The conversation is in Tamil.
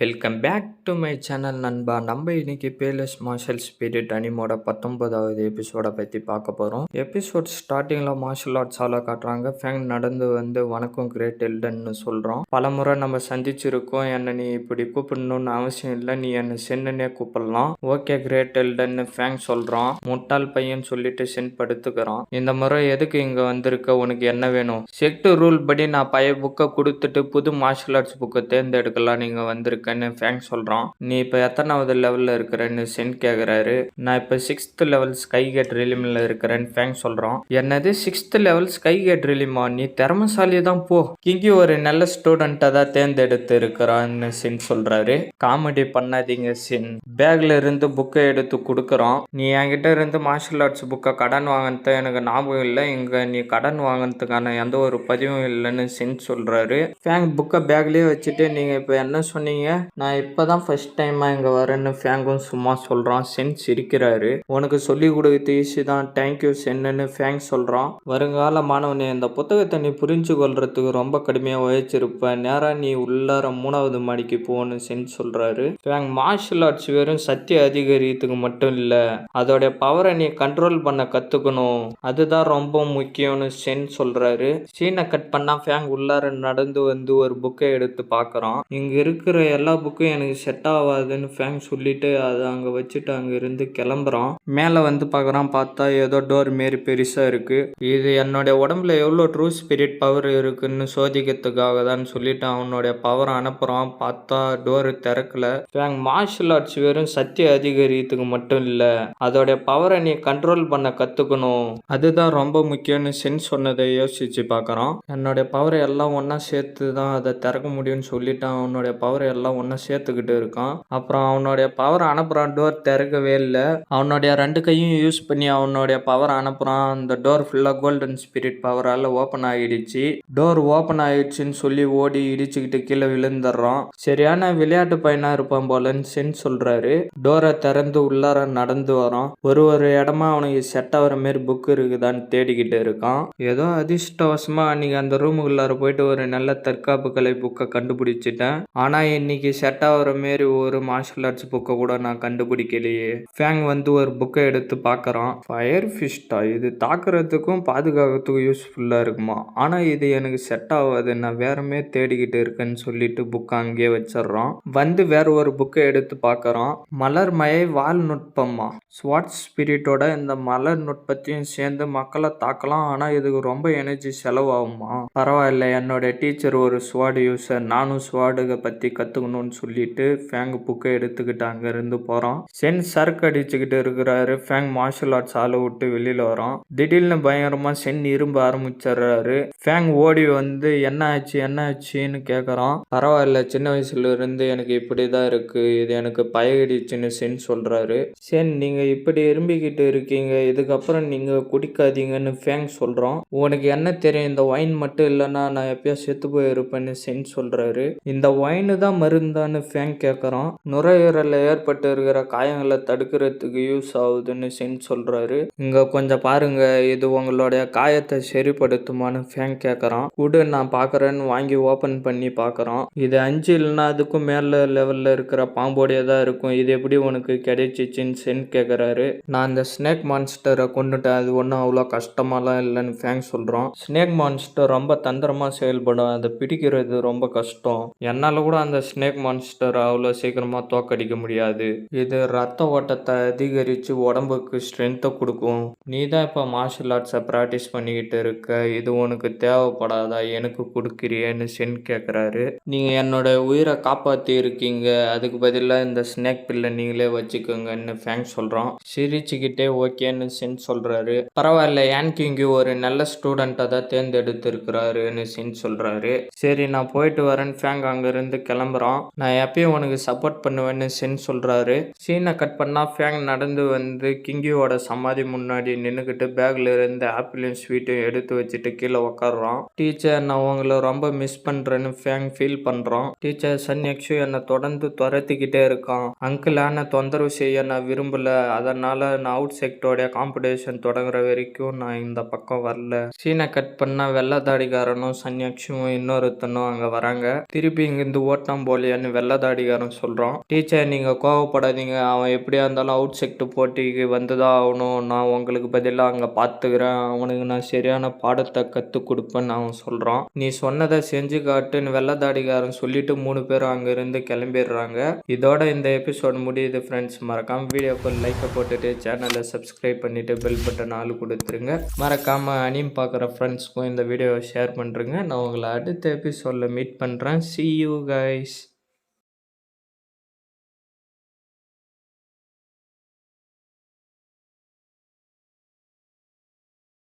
Welcome back to my channel நண்பா. நம்ம இன்னைக்கு பேலஸ் மார்ஷல் ஸ்பிரிட் அனிமோட பத்தொன்பதாவது எபிசோடை பற்றி பார்க்க போகிறோம் எபிசோட் ஸ்டார்டிங்கில் மார்ஷல் ஆர்ட்ஸ் ஆல காட்டுறாங்க. ஃபேங் நடந்து வந்து வணக்கம் கிரேட் எல்டன்னு சொல்கிறோம் பல முறை நம்ம சந்திச்சிருக்கோம். என்னை நீ இப்படி கூப்பிடணும்னு அவசியம் இல்லை. நீ என்னை சென்னுனே கூப்பிடலாம். ஓகே கிரேட் எல்டன்னு ஃபேங் சொல்கிறான் முட்டாள் பையன் சொல்லிட்டு சென் படுத்துக்கிறான். இந்த முறை எதுக்கு இங்கே வந்திருக்க? உனக்கு என்ன வேணும்? செக்டு ரூல் படி நான் பழைய புக்கை கொடுத்துட்டு புது மார்ஷல் ஆர்ட்ஸ் புக்கை தேர்ந்தெடுக்கலாம். நீங்கள் இருக்கேன்னு ஃபேங் சொல்கிறான் நீ இப்போ எத்தனாவது லெவலில் இருக்கிறேன்னு சென் கேட்குறாரு நான் இப்போ சிக்ஸ்த் லெவல் ஸ்கை கேட் ரிலிமில் இருக்கிறேன்னு ஃபேங் சொல்கிறான் என்னது சிக்ஸ்த் லெவல் ஸ்கை கேட் ரிலிமா நீ திறமசாலி தான் போ. கிங்கி ஒரு நல்ல ஸ்டூடெண்ட்டை தான் தேர்ந்தெடுத்து இருக்கிறான்னு சென் சொல்கிறாரு காமெடி பண்ணாதீங்க சென். பேக்ல இருந்து புக்கை எடுத்து கொடுக்குறான். நீ என்கிட்ட இருந்து மார்ஷல் ஆர்ட்ஸ் புக்கை கடன் வாங்கினது எனக்கு ஞாபகம் இல்லை. இங்கே நீ கடன் வாங்கினதுக்கான எந்த ஒரு பதிவும் இல்லைன்னு சென் சொல்கிறாரு ஃபேங் புக்கை பேக்லேயே வச்சுட்டு நீங்கள் இப்போ என்ன சொன்னீங்க? நான் இப்போ தான் ஃபஸ்ட் டைமாக இங்கே வரேன்னு ஃபேங்கும் சும்மா சொல்கிறான் சென் சிரிக்கிறாரு உனக்கு சொல்லி கொடுத்த ஈஸி தான். தேங்க்யூ சென்னு ஃபேங் சொல்கிறான் வருங்கால மாணவனே இந்த புத்தகத்தை நீ புரிஞ்சு கொள்றதுக்கு ரொம்ப கடுமையாக உழைச்சிருப்ப. நேராக நீ உள்ளார மூணாவது மாடிக்கு போன்னு சென் சொல்கிறாரு ஃபேங் மார்ஷல் ஆர்ட்ஸ் வெறும் சக்தி அதிகரித்துக்கு மட்டும் இல்லை அதோடைய பவரை நீ கண்ட்ரோல் பண்ண கற்றுக்கணும் அதுதான் ரொம்ப முக்கியம்னு சென் சொல்கிறாரு சீனை கட் பண்ணால் ஃபேங் உள்ளார நடந்து வந்து ஒரு புக்கை எடுத்து பார்க்குறான். இங்கே இருக்கிற எல்லா எல்லா புக்கும் எனக்கு செட் ஆகாதுன்னு ஃபேங் சொல்லிட்டு அதை அங்கே வச்சுட்டு அங்கே இருந்து கிளம்புறான். மேலே வந்து பார்க்குறான் பார்த்தா ஏதோ டோர் மாரி பெருசாக இருக்குது இது என்னுடைய உடம்புல எவ்வளோ ட்ரூ ஸ்பிரிட் பவர் இருக்குன்னு சோதிக்கிறதுக்காக தான் சொல்லிட்டு அவனுடைய பவரை அனுப்புகிறான் பார்த்தா டோர் திறக்கல. ஃபேங் மார்ஷல் ஆர்ட்ஸ் வெறும் சக்தி அதிகரித்துக்கு மட்டும் இல்லை அதோடைய பவரை நீ கண்ட்ரோல் பண்ண கற்றுக்கணும் அதுதான் ரொம்ப முக்கியம்னு சென் சொன்னதை யோசிச்சு பார்க்குறான் என்னுடைய பவரை எல்லாம் ஒன்றா சேர்த்து தான் அதை திறக்க முடியும்னு சொல்லிட்டு அவனுடைய பவரை எல்லாம் ஒன்றா சேர்த்துக்கிட்டு இருக்கான். அப்புறம் அவனுடைய பவர் அனுப்புகிறான் டோர் திறக்கவே இல்லை. அவனுடைய ரெண்டு கையும் யூஸ் பண்ணி அவனுடைய பவர் அனுப்புகிறான் அந்த டோர் ஃபுல்லாக கோல்டன் ஸ்பிரிட் பவரால் ஓப்பன் ஆகிடுச்சு டோர் ஓப்பன் ஆகிடுச்சின்னு சொல்லி ஓடி இடிச்சுக்கிட்டு கீழே விழுந்துடுறான். சரியான விளையாட்டு பையனாக இருப்பான் போலன்னு சென் சொல்கிறாரு டோரை திறந்து உள்ளார நடந்து வரான். ஒரு ஒரு இடமா அவனுக்கு செட் ஆகிற மாரி புக் இருக்குதான்னு தேடிக்கிட்டு இருக்கான். ஏதோ அதிர்ஷ்டவசமாக அன்றைக்கி அந்த ரூமுக்குள்ளார போயிட்டு ஒரு நல்ல தற்காப்பு கலை புக்கை கண்டுபிடிச்சிட்டேன். ஆனால் இன்னைக்கு செட் ஆகிற மாரி ஒரு மார்ஷல் ஆர்ட்ஸ் புக்கை கூட நான் கண்டுபிடிக்கலையே. ஃபேங் வந்து ஒரு புக்கை எடுத்து பார்க்குறான் ஃபயர் ஃபிஷ்டா இது தாக்குறதுக்கும் பாதுகாக்கிறதுக்கும் யூஸ்ஃபுல்லாக இருக்குமா? ஆனால் இது எனக்கு செட் ஆகாது. நான் வேறமே தேடிக்கிட்டு இருக்கேன்னு சொல்லிட்டு புக்கை அங்கேயே வச்சிடுறான். வந்து வேற ஒரு புக்கை எடுத்து பார்க்குறான் மலர் மயை வால் நுட்பம்மா? ஸ்வாட் ஸ்பிரிட்டோட இந்த மலர் நுட்பத்தையும் சேர்ந்து மக்களை தாக்கலாம். ஆனால் இதுக்கு ரொம்ப எனர்ஜி செலவாகுமா? பரவாயில்ல. என்னோட டீச்சர் ஒரு ஸ்வாடு யூஸர் நானும் ஸ்வாடுக பற்றி கற்றுக்கணும் கற்றுக்கணும்னு சொல்லிட்டு ஃபேங் புக்கை எடுத்துக்கிட்டு அங்கேருந்து போகிறான் சென் சரக்கு அடிச்சுக்கிட்டு இருக்கிறாரு. ஃபேங் மார்ஷல் ஆர்ட்ஸ் ஆளை விட்டு வெளியில் வரான். திடீர்னு பயங்கரமாக சென் இரும்ப ஆரம்பிச்சிடுறாரு. ஃபேங் ஓடி வந்து என்ன ஆச்சு என்ன ஆச்சுன்னு கேட்குறான் பரவாயில்ல சின்ன வயசுலேருந்து எனக்கு இப்படி தான் இருக்குது இது எனக்கு பயகிடுச்சுன்னு சென் சொல்கிறாரு சென் நீங்கள் இப்படி இரும்பிக்கிட்டு இருக்கீங்க. இதுக்கப்புறம் நீங்கள் குடிக்காதீங்கன்னு ஃபேங் சொல்கிறோம் உனக்கு என்ன தெரியும்? இந்த ஒயின் மட்டும் இல்லைன்னா நான் எப்பயோ செத்து போயிருப்பேன்னு சென் சொல்கிறாரு இந்த ஒயின் தான் மருந்தான்னு ஃபேங் கேட்குறான் நுரையீரலில் ஏற்பட்டு இருக்கிற காயங்களை தடுக்கிறதுக்கு யூஸ் ஆகுதுன்னு சென் சொல்கிறாரு இங்கே கொஞ்சம் பாருங்க இது உங்களுடைய காயத்தை சரிப்படுத்துமான்னு ஃபேங் கேட்குறான் குடு நான் பார்க்குறேன்னு வாங்கி ஓப்பன் பண்ணி பார்க்குறான் இது அஞ்சு இல்லைன்னா அதுக்கும் மேலே லெவலில் இருக்கிற பாம்போடைய தான் இருக்கும். இது எப்படி உனக்கு கிடைச்சிச்சின்னு சென் கேட்குறாரு நான் அந்த ஸ்னேக் மான்ஸ்டரை கொண்டுட்டேன் அது ஒன்றும் அவ்வளோ கஷ்டமாலாம் இல்லைன்னு ஃபேங் சொல்கிறோம் ஸ்னேக் மான்ஸ்டர் ரொம்ப தந்திரமாக செயல்படும். அதை பிடிக்கிறது ரொம்ப கஷ்டம். என்னால் கூட அந்த ஸ்னேக் மான்ஸ்டர் அவ்வளோ சீக்கிரமாக தோக்கடிக்க முடியாது. இது ரத்த ஓட்டத்தை அதிகரித்து உடம்புக்கு ஸ்ட்ரென்த்தை கொடுக்கும். நீ தான் இப்போ மார்ஷல் ஆர்ட்ஸை ப்ராக்டிஸ் பண்ணிக்கிட்டு இருக்க. இது உனக்கு தேவைப்படாதா? எனக்கு கொடுக்குறியேன்னு சென் கேட்குறாரு நீங்கள் என்னோட உயிரை காப்பாற்றி இருக்கீங்க. அதுக்கு பதிலாக இந்த ஸ்னேக் பில்லை நீங்களே வச்சுக்கோங்கன்னு ஃபேங்க் சொல்கிறோம் சிரிச்சுக்கிட்டே ஓகேன்னு சென் சொல்கிறாரு பரவாயில்ல ஏன்கிங்கு ஒரு நல்ல ஸ்டூடெண்ட்டை தான் தேர்ந்தெடுத்திருக்கிறாருன்னு சென் சொல்கிறாரு சரி நான் போயிட்டு வரேன்னு ஃபேங் அங்கேருந்து கிளம்புறான். நான் எப்பயும் உனக்கு சப்போர்ட் பண்ணுவேன்னு சென் சொல்கிறாரு சீனை கட் பண்ணால் ஃபேங் நடந்து வந்து கிங்கியோட சமாதி முன்னாடி நின்றுக்கிட்டு பேக்கில் இருந்து ஆப்பிளையும் ஸ்வீட்டும் எடுத்து வச்சுட்டு கீழே உக்காடுறான் டீச்சர் நான் உங்களை ரொம்ப மிஸ் பண்ணுறேன்னு ஃபேங் ஃபீல் பண்ணுறான் டீச்சர் சன் யக்ஷு என்னை தொடர்ந்து துரத்திக்கிட்டே இருக்கான். அங்கிள் என்னை தொந்தரவு செய்ய நான் விரும்பல. அதனால் நான் அவுட் செக்டோடைய காம்படிஷன் தொடங்குற வரைக்கும் நான் இந்த பக்கம் வரல. சீனை கட் பண்ணால் வெள்ளத்தாடிக்காரனும் சன்யாட்சியும் இன்னொருத்தனும் அங்கே வராங்க. திருப்பி இங்கேருந்து ஓட்டம் போல இல்லையான்னு வெள்ளதாடிகாரன் சொல்கிறான் டீச்சர் நீங்கள் கோவப்படாதீங்க. அவன் எப்படியா இருந்தாலும் அவுட் செக்ட் போட்டிக்கு வந்து தான் ஆகணும். நான் உங்களுக்கு பதிலாக அங்கே பார்த்துக்கிறேன் அவனுக்கு நான் சரியான பாடத்தை கற்றுக் கொடுப்பேன்னு அவன் சொல்கிறான் நீ சொன்னதை செஞ்சு காட்டுன்னு வெள்ளதாடிகாரன் சொல்லிட்டு மூணு பேரும் அங்கேருந்து கிளம்பிடுறாங்க. இதோட இந்த எபிசோட் முடியுது ஃப்ரெண்ட்ஸ் மறக்காமல் வீடியோக்கு லைக்கை போட்டுட்டு சேனலை சப்ஸ்கிரைப் பண்ணிவிட்டு பெல் பட்டன் ஆள் கொடுத்துருங்க. மறக்காமல் அனிம் பார்க்குற ஃப்ரெண்ட்ஸ்க்கும் இந்த வீடியோவை ஷேர் பண்ணுறேங்க நான் உங்களை அடுத்த எபிசோடில் மீட் பண்ணுறேன் சி யூ கைஸ்